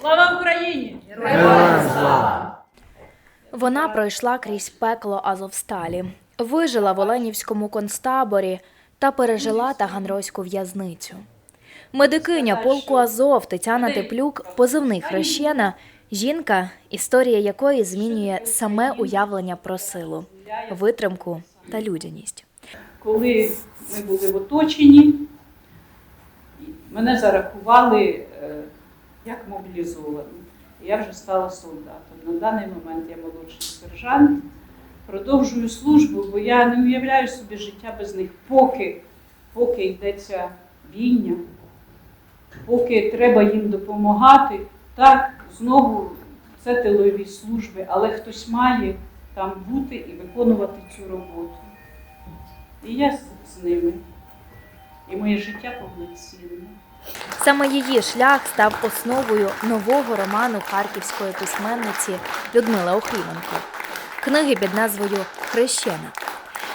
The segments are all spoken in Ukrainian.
Слава Україні! Героям слава! Вона пройшла крізь пекло Азовсталі, вижила в Оленівському концтаборі та пережила Таганрозьку в'язницю. Медикиня полку Азов Тетяна Теплюк, позивний хрещена, жінка, історія якої змінює саме уявлення про силу, витримку та людяність. Коли ми були в оточенні, мене зарахували як мобілізовану. Я вже стала солдатом. На даний момент я молодший сержант. Продовжую службу, бо я не уявляю собі життя без них, поки, поки йдеться війня, поки треба їм допомагати. Так, знову це тилові служби, але хтось має там бути і виконувати цю роботу. І я з ними. І моє життя повноцінне. Саме її шлях став основою нового роману харківської письменниці Людмили Охріменко. Книги під назвою Хрещена.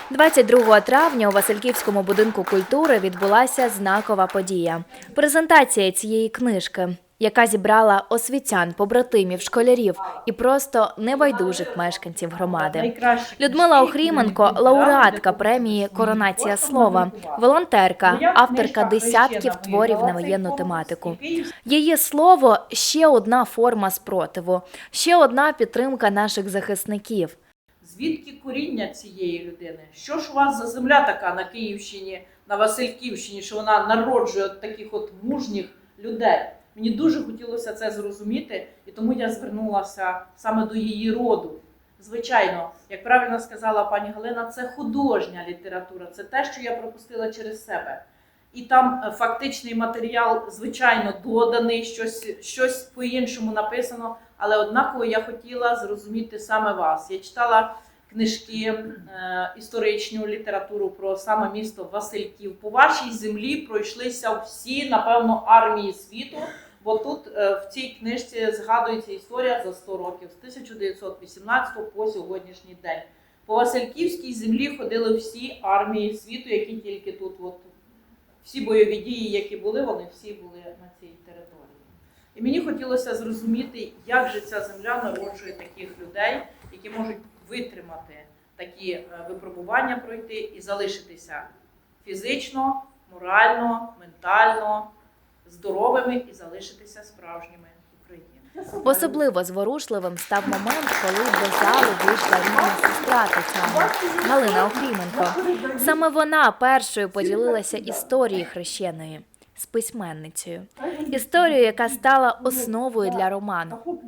22 травня у Васильківському будинку культури відбулася знакова подія. Презентація цієї книжки, яка зібрала освітян, побратимів, школярів і просто небайдужих мешканців громади. Людмила Охріменко, лауреатка премії Коронація слова, волонтерка, авторка десятків творів на воєнну тематику. Її слово ще одна форма спротиву, ще одна підтримка наших захисників. Звідки коріння цієї людини? Що ж у вас за земля така на Київщині, на Васильківщині, що вона народжує от таких от мужніх людей? Мені дуже хотілося це зрозуміти, і тому я звернулася саме до її роду. Звичайно, як правильно сказала пані Галина, це художня література, це те, що я пропустила через себе. І там е, фактичний матеріал, звичайно, доданий, щось, щось по-іншому написано, але однаково я хотіла зрозуміти саме вас. Я читала книжки, е, історичну літературу про саме місто Васильків. По вашій землі пройшлися всі, напевно, армії світу. Бо тут е, в цій книжці згадується історія за 100 років з 1918 по сьогоднішній день. По Васильківській землі ходили всі армії світу, які тільки тут, от всі бойові дії, які були, вони всі були на цій території. І мені хотілося зрозуміти, як же ця земля народжує таких людей, які можуть витримати такі е, випробування пройти і залишитися фізично, морально, ментально здоровими і залишитися справжніми українцями. Особливо зворушливим став момент, коли до залу вийшла рідна сестра Тетяни Галина Охріменко. Саме вона першою поділилася історією хрещеної з письменницею. Історією, яка стала основою для роману.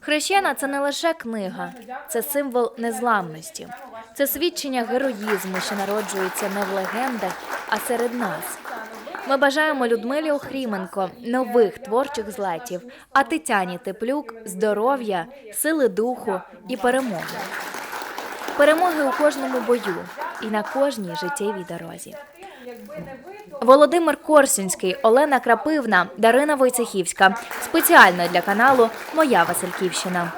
Хрещена це не лише книга, це символ незламності, це свідчення героїзму, що народжується не в легендах, а серед нас. Ми бажаємо Людмилі Охріменко нових творчих злетів, а Тетяні Теплюк здоров'я, сили духу і перемоги. Перемоги у кожному бою і на кожній життєвій дорозі. Володимир Корсунський, Олена Крапивна, Дарина Войцехівська. Спеціально для каналу Моя Васильківщина.